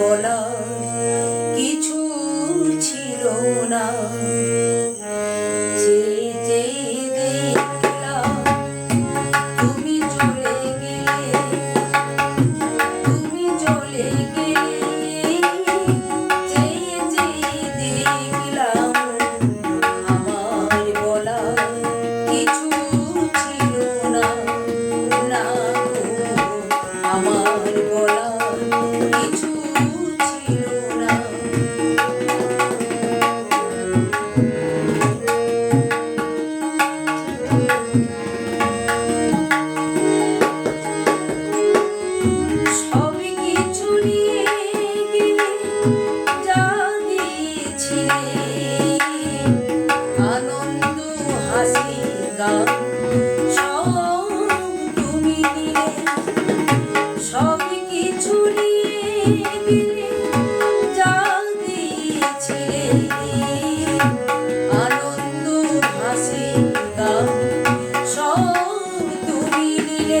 বলা কিছু ছিল না। দাও সব কিছু নিয়ে দিলে যা আনন্দ হাসি দাও সব তুমি দিলে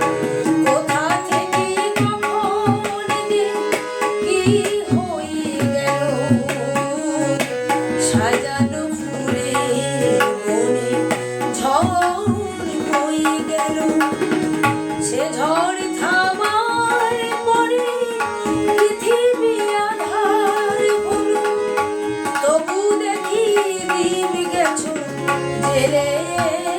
Yeah.